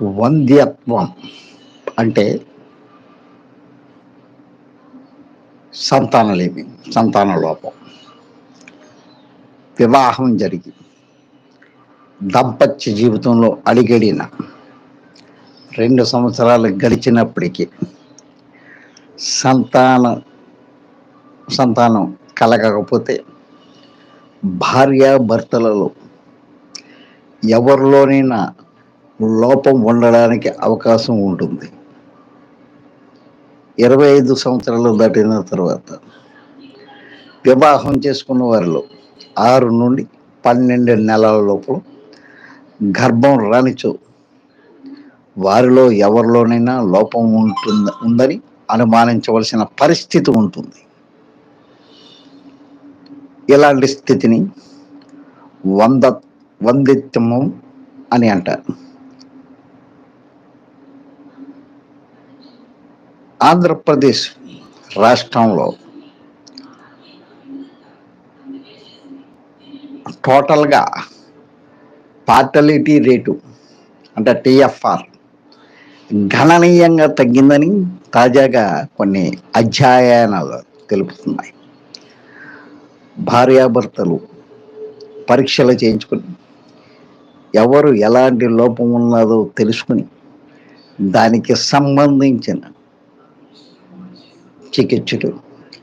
వంద్యత్వం అంటే సంతానలేమి సంతాన లోపం వివాహం జరిగి దంపత్య జీవితంలో అడిగడిన రెండు సంవత్సరాలు గడిచినప్పటికీ సంతాన సంతానం కలగకపోతే భార్యాభర్తలలో ఎవరిలోనైనా లోపం ఉండడానికి అవకాశం ఉంటుంది. ఇరవై ఐదు సంవత్సరాలు దాటిన తర్వాత వివాహం చేసుకున్న వారిలో ఆరు నుండి పన్నెండు నెలల లోపల గర్భం రానిచో వారిలో ఎవరిలోనైనా లోపం ఉంటుంది ఉందని అనుమానించవలసిన పరిస్థితి ఉంటుంది. ఇలాంటి స్థితిని వంద వందిత్యమం అని అంటారు. ఆంధ్రప్రదేశ్ రాష్ట్రంలో టోటల్గా పార్టలిటీ రేటు అంటే టీఎఫ్ఆర్ గణనీయంగా తగ్గిందని తాజాగా కొన్ని అధ్యయనాలు తెలుపుతున్నాయి. భార్యాభర్తలు పరీక్షలు చేయించుకుని ఎవరు ఎలాంటి లోపం ఉన్నదో తెలుసుకుని దానికి సంబంధించిన చికిత్సలు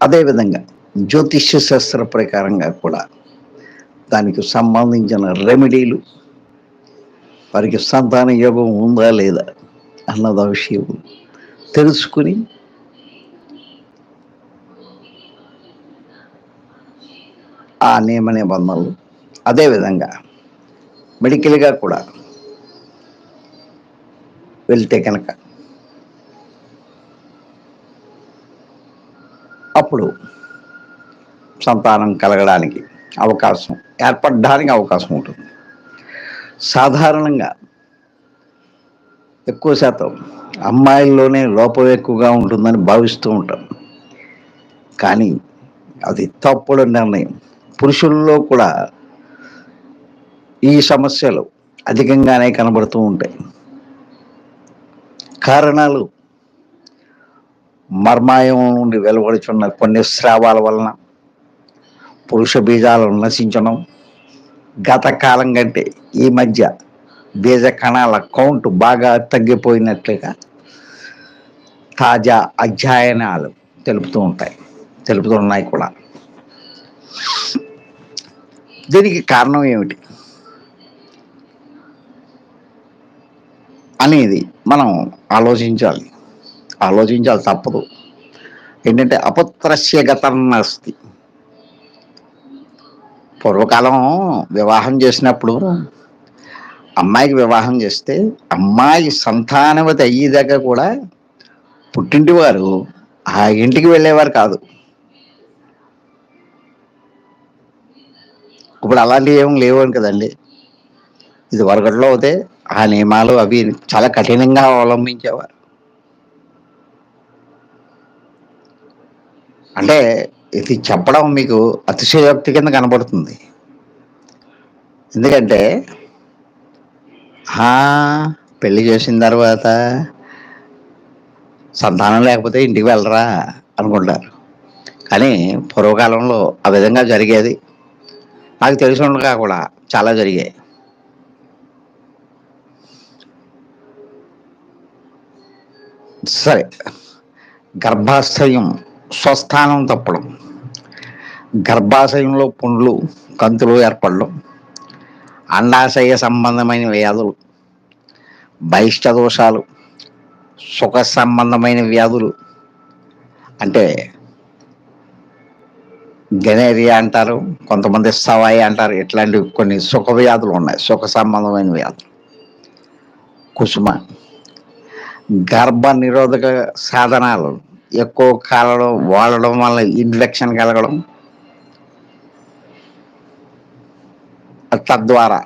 అదేవిధంగా జ్యోతిష్య శాస్త్ర ప్రకారంగా కూడా దానికి సంబంధించిన రెమెడీలు వారికి సంతాన యోగం ఉందా లేదా అన్నది విషయం తెలుసుకుని ఆ నియమ నిబంధనలు అదేవిధంగా మెడికల్గా కూడా వెళ్తే కనుక అప్పుడు సంతానం కలగడానికి అవకాశం ఏర్పడడానికి అవకాశం ఉంటుంది. సాధారణంగా ఎక్కువ శాతం అమ్మాయిల్లోనే లోపం ఎక్కువగా ఉంటుందని భావిస్తూ ఉంటాం. కానీ అది తప్పుడు నిర్ణయం. పురుషుల్లో కూడా ఈ సమస్యలు అధికంగానే కనబడుతూ ఉంటాయి. కారణాలు మర్మాయం నుండి వెలువడుచున్న కొన్ని స్రావాల వలన పురుష బీజాలు నశించడం గత కాలం కంటే ఈ మధ్య బీజ కణాల కౌంట్ బాగా తగ్గిపోయినట్లుగా తాజా అధ్యయనాలు తెలుపుతూ ఉంటాయి తెలుపుతున్నాయి కూడా. దీనికి కారణం ఏమిటి? అనేది మనం ఆలోచించాలి. ఆలోచించాలి తప్పదు. ఏంటంటే అపత్రస్య అస్తి పూర్వకాలం వివాహం చేసినప్పుడు అమ్మాయికి వివాహం చేస్తే అమ్మాయి సంతానవతి అయ్యేదాకా కూడా పుట్టింటి వారు ఆ ఇంటికి వెళ్ళేవారు కాదు. ఇప్పుడు అలాంటివి ఏం లేవు కదండి. ఇది వరకట్లో అయితే ఆ నియమాలు అవి చాలా కఠినంగా అవలంబించేవారు. అంటే ఇది చెప్పడం మీకు అతిశయోక్తి కింద కనబడుతుంది. ఎందుకంటే పెళ్ళి చేసిన తర్వాత సంతానం లేకపోతే ఇంటికి వెళ్ళరా అనుకుంటారు. కానీ పూర్వకాలంలో ఆ విధంగా జరిగేది. నాకు తెలిసి ఉండగా కూడా చాలా జరిగాయి. సరే గర్భాశయం స్వస్థానం తప్పడం. గర్భాశయంలో పుండ్లు కంతులు ఏర్పడడం. అండాశయ సంబంధమైన వ్యాధులు. బహిష్ట దోషాలు సుఖ సంబంధమైన వ్యాధులు. అంటే గనేరియా అంటారు కొంతమంది సవాయి అంటారు ఇట్లాంటి కొన్ని సుఖ వ్యాధులు ఉన్నాయి సుఖ సంబంధమైన వ్యాధులు. కుసుమ. గర్భ నిరోధక సాధనాలు. ఎక్కువ కాలడం వాడడం వల్ల ఇన్ఫెక్షన్ కలగడం. తద్వారా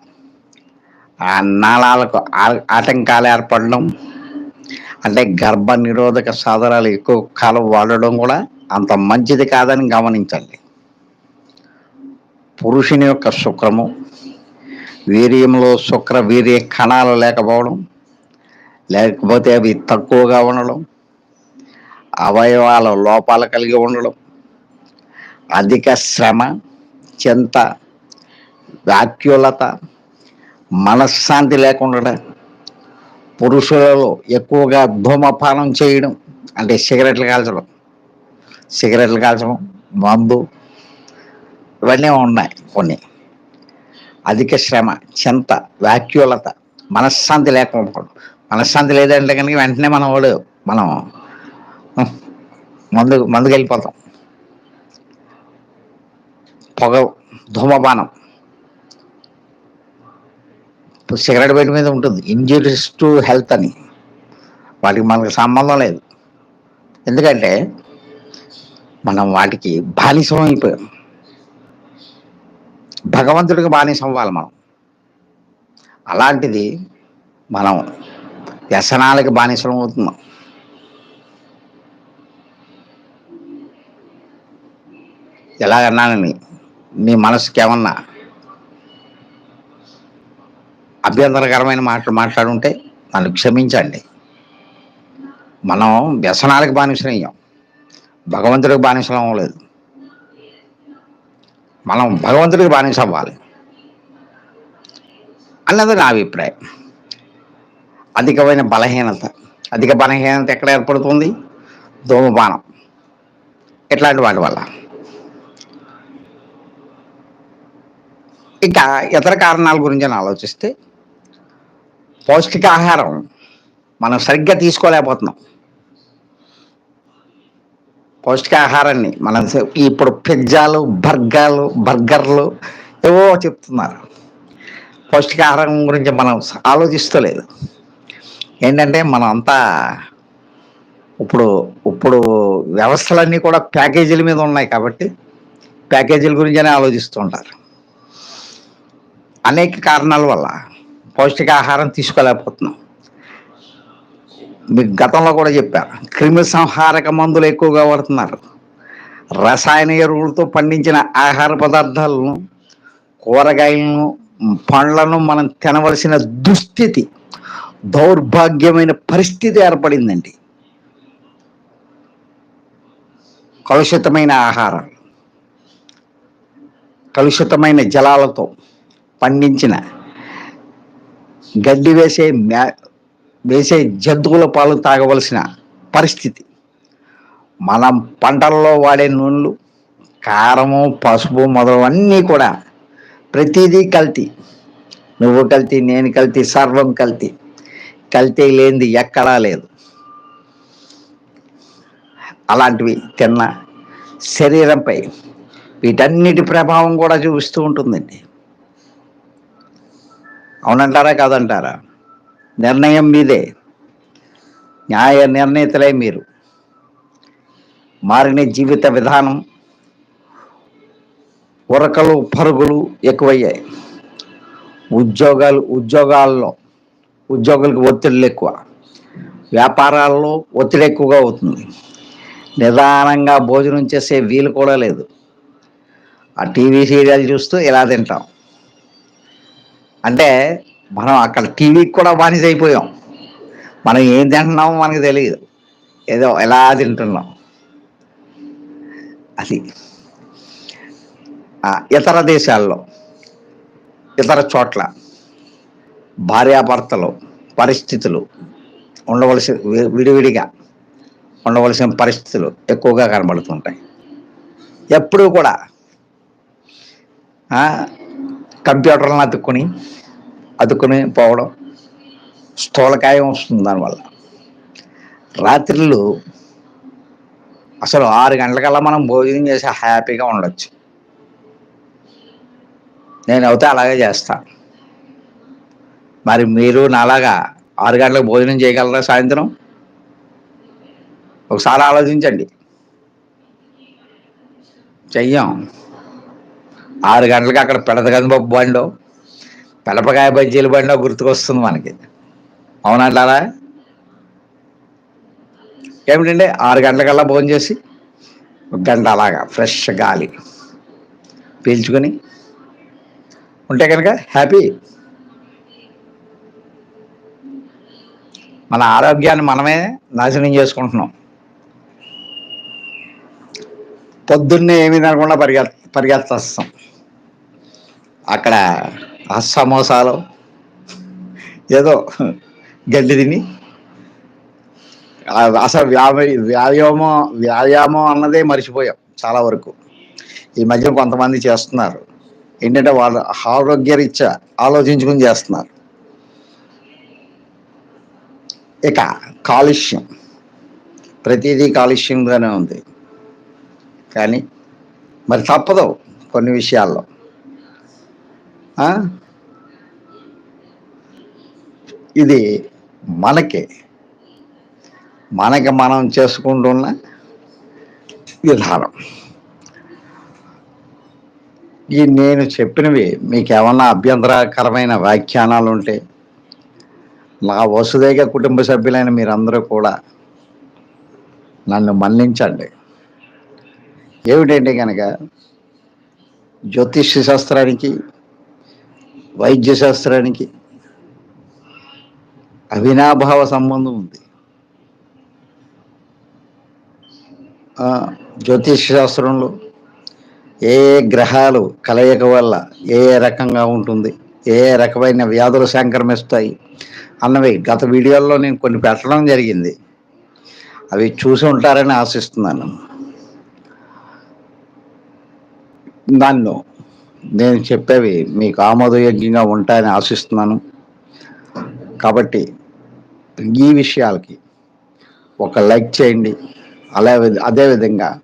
ఆ నాళాలకు ఆ- ఆటంకాలు ఏర్పడడం అంటే గర్భ నిరోధక సాధనాలు ఎక్కువ కాలం వాడడం కూడా అంత మంచిది కాదని గమనించండి. పురుషుని యొక్క శుక్రము వీర్యంలో శుక్ర వీర్య కణాలు లేకపోవడం లేకపోతే అవి తక్కువగా ఉండడం అవయవాల లోపాలు కలిగి ఉండడం అధిక శ్రమ చింత వ్యాక్యులత మనశ్శాంతి లేకుండా పురుషులలో ఎక్కువగా ధూమపానం చేయడం అంటే సిగరెట్లు కాల్చడం సిగరెట్లు కాల్చడం మందు ఇవన్నీ ఉన్నాయి కొన్ని. అధిక శ్రమ చింత వ్యాక్యులత మనశ్శాంతి లేకపోవడం మనశ్శాంతి లేదంటే కనుక వెంటనే మనం వాడు మనం మందు మందుకు వెళ్ళిపోతాం పొగ ధూమపానం. సిగరెట్ బయట మీద ఉంటుంది. ఇంజురీస్ టు హెల్త్ అని. వాటికి మనకు సంబంధం లేదు. ఎందుకంటే మనం వాటికి బానిసం అయిపోయాం. భగవంతుడికి బానిసం అవ్వాలి మనం. అలాంటిది మనం వ్యసనాలకి బానిసం అవుతున్నాం. ఎలాగన్నానని నీ మనసుకి ఏమన్నా అభ్యంతరకరమైన మాటలు మాట్లాడుంటే నన్ను క్షమించండి. మనం వ్యసనాలకు బానిసనయ్యాం భగవంతుడికి బానిసం అవ్వలేదు. మనం భగవంతుడికి బానిస అవ్వాలి అన్నది నా అభిప్రాయం. అధికమైన బలహీనత. అధిక బలహీనత ఎక్కడ ఏర్పడుతుంది? ధూమపానం. ఇట్లాంటి వాటి వల్ల. ఇంకా ఇతర కారణాల గురించి అని ఆలోచిస్తే పౌష్టికాహారం మనం సరిగ్గా తీసుకోలేకపోతున్నాం. పౌష్టికాహారాన్ని మనం ఇప్పుడు పిజ్జాలు బర్గర్లు బర్గర్లు ఏవో చెప్తున్నారు. పౌష్టికాహారం గురించి మనం ఆలోచిస్తలేదు. ఏంటంటే మనం అంతా ఇప్పుడు ఇప్పుడు వ్యవస్థలన్నీ కూడా ప్యాకేజీల మీద ఉన్నాయి కాబట్టి ప్యాకేజీల గురించనే ఆలోచిస్తూ ఉంటారు. అనేక కారణాల వల్ల పౌష్టికాహారం తీసుకోలేకపోతున్నాం. మీకు గతంలో కూడా చెప్పారు క్రిమి సంహారక మందులు ఎక్కువగా వాడుతున్నారు. రసాయన ఎరువులతో పండించిన ఆహార పదార్థాలను కూరగాయలను పండ్లను మనం తినవలసిన దుస్థితి దౌర్భాగ్యమైన పరిస్థితి ఏర్పడిందండి. కలుషితమైన ఆహారం కలుషితమైన జలాలతో పండించిన గడ్డి వేసే మ్యా వేసే జంతువుల పాలు తాగవలసిన పరిస్థితి. మనం పంటల్లో వాడే నూనెలు కారము పసుపు మొదలవన్నీ కూడా ప్రతిదీ కల్తీ. నువ్వు కల్తీ నేను కల్తీ సర్వం కల్తీ. కల్తీ లేనిది ఎక్కడా లేదు. అలాంటివి తిన్న శరీరంపై వీటన్నిటి ప్రభావం కూడా చూపిస్తూ ఉంటుందండి. అవునంటారా కాదంటారా? నిర్ణయం మీదే. న్యాయ నిర్ణేతలే మీరు. మారిన జీవిత విధానం ఉరకలు పరుగులు ఎక్కువయ్యాయి. ఉద్యోగాలు ఉద్యోగాల్లో ఉద్యోగులకు ఒత్తిళ్ళు ఎక్కువ. వ్యాపారాల్లో ఒత్తిడి ఎక్కువగా అవుతుంది. నిదానంగా భోజనం చేసే వీలు కూడా లేదు. ఆ టీవీ సీరియల్ చూస్తూ ఇలా తింటాం. అంటే మనం అక్కడ టీవీకి కూడా బానిస అయిపోయాం. మనం ఏం తింటున్నామో మనకు తెలియదు ఏదో ఎలా తింటున్నాం. అది. ఇతర దేశాల్లో ఇతర చోట్ల భార్యాభర్తలు పరిస్థితులు ఉండవలసి విడివిడిగా ఉండవలసిన పరిస్థితులు ఎక్కువగా కనబడుతుంటాయి. ఎప్పుడూ కూడా కంప్యూటర్లను అతుక్కుని అతుక్కుని పోవడం స్థూలకాయం వస్తుంది దానివల్ల. రాత్రిళ్ళు అసలు ఆరు గంటలకల్లా మనం భోజనం చేసి హ్యాపీగా ఉండొచ్చు. నేను అయితే అలాగే చేస్తాను మరి మీరు నాలాగా ఆరు గంటలకు భోజనం చేయగలరా సాయంత్రం? ఒకసారి ఆలోచించండి. చెయ్యం. ఆరు గంటలకు అక్కడ పెడతగంది పప్పు బండో. పిలపకాయ బజ్జీల బండో గుర్తుకొస్తుంది మనకి. అవునంటారా ఏమిటండి? ఆరు గంటలకల్లా భోజనం చేసి ఒక గంట అలాగా ఫ్రెష్ గాలి పీల్చుకొని ఉంటే కనుక హ్యాపీ మన ఆరోగ్యాన్ని మనమే నాశనం చేసుకుంటున్నాం. పొద్దున్నే ఏమీ తినకుండా పరిగె పరిగెత్తేస్తాం. అక్కడ ఆ సమోసాలు ఏదో గడ్డి తిని అసలు వ్యామ వ్యాయామం వ్యాయామం అన్నదే మర్చిపోయాం చాలా వరకు. ఈ మధ్య కొంతమంది చేస్తున్నారు. ఏంటంటే వాళ్ళ ఆరోగ్యరీత్యా ఆలోచించుకుని చేస్తున్నారు. ఇక కాలుష్యం. ప్రతిదీ కాలుష్యంగానే ఉంది. కానీ మరి తప్పదు కొన్ని విషయాల్లో. ఇది మనకి. మనకి మనం చేసుకుంటున్న విధానం ఈ నేను చెప్పినవి మీకు ఏమన్నా అభ్యంతరకరమైన వ్యాఖ్యానాలు ఉంటే నా వసుదైక కుటుంబ సభ్యులైన మీరందరూ కూడా నన్ను మన్నించండి. ఏమిటంటే కనుక జ్యోతిష్య శాస్త్రానికి వైద్య శాస్త్రానికి అవినాభావ సంబంధం ఉంది. జ్యోతిష్ శాస్త్రంలో ఏ ఏ గ్రహాలు కలయిక వల్ల ఏ ఏ రకంగా ఉంటుంది ఏ ఏ రకమైన వ్యాధులు సంక్రమిస్తాయి అన్నవి గత వీడియోల్లో నేను కొన్ని పెట్టడం జరిగింది. అవి చూసి ఉంటారని ఆశిస్తున్నాను. దాన్ని నేను చెప్పేవి మీకు ఆమోదయోగ్యంగా ఉంటాయని ఆశిస్తున్నాను. కాబట్టి ఈ విషయాలకి ఒక లైక్ చేయండి. అలా అదేవిధంగా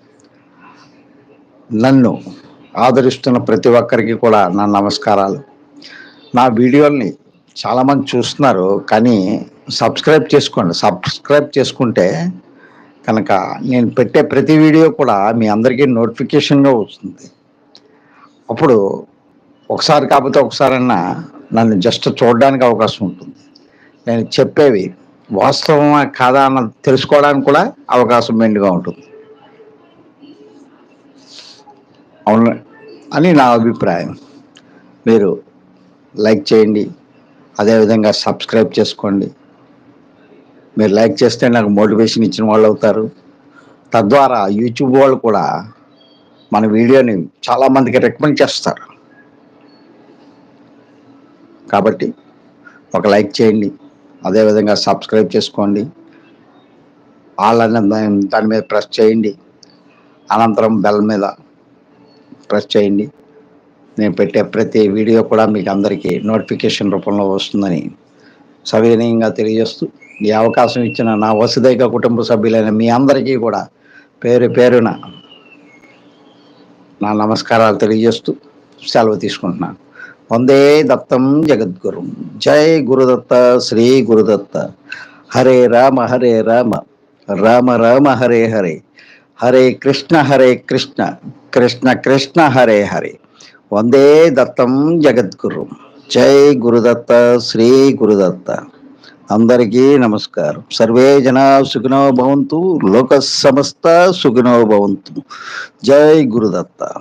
నన్ను ఆదరిస్తున్న ప్రతి ఒక్కరికి కూడా నా నమస్కారాలు. నా వీడియోల్ని చాలామంది చూస్తున్నారు కానీ సబ్స్క్రైబ్ చేసుకోండి. సబ్స్క్రైబ్ చేసుకుంటే కనుక నేను పెట్టే ప్రతి వీడియో కూడా మీ అందరికీ నోటిఫికేషన్గా వస్తుంది. అప్పుడు ఒకసారి కాకపోతే ఒకసారన్నా నన్ను జస్ట్ చూడడానికి అవకాశం ఉంటుంది. నేను చెప్పేవి వాస్తవమా కాదా అన్న తెలుసుకోవడానికి కూడా అవకాశం మెండుగా ఉంటుంది. అవును అని నా అభిప్రాయం. మీరు లైక్ చేయండి అదేవిధంగా సబ్స్క్రైబ్ చేసుకోండి. మీరు లైక్ చేస్తే నాకు మోటివేషన్ ఇచ్చిన వాళ్ళు అవుతారు తద్వారా యూట్యూబ్ వాళ్ళు కూడా మన వీడియోని చాలామందికి రికమెండ్ చేస్తారు. కాబట్టి ఒక లైక్ చేయండి. అదేవిధంగా సబ్స్క్రైబ్ చేసుకోండి. వాళ్ళని దాని మీద ప్రెస్ చేయండి. అనంతరం బెల్ మీద ప్రెస్ చేయండి. నేను పెట్టే ప్రతి వీడియో కూడా మీకు అందరికీ నోటిఫికేషన్ రూపంలో వస్తుందని సవినయంగా తెలియజేస్తూ ఈ అవకాశం ఇచ్చిన నా వసుదైక కుటుంబ సభ్యులైన మీ అందరికీ కూడా పేరు పేరున నా నమస్కారాలు తెలియజేస్తూ సెలవు తీసుకుంటున్నాను. వందే దత్తం జగద్గురు. జై గురుదత్త శ్రీ గురుదత్త. హరే రామ హరే రామ. రామ రామ హరే హరే. హరే కృష్ణ హరే కృష్ణ. కృష్ణ కృష్ణ హరే హరే. వందే దత్తం జగద్గురు. జై గురుదత్త శ్రీ గురుదత్త. అందరికీ నమస్కారం. సర్వే జనా సుఖినో భవంతు లోక సమస్త సుఖినో భవంతు. జై గురుదత్త.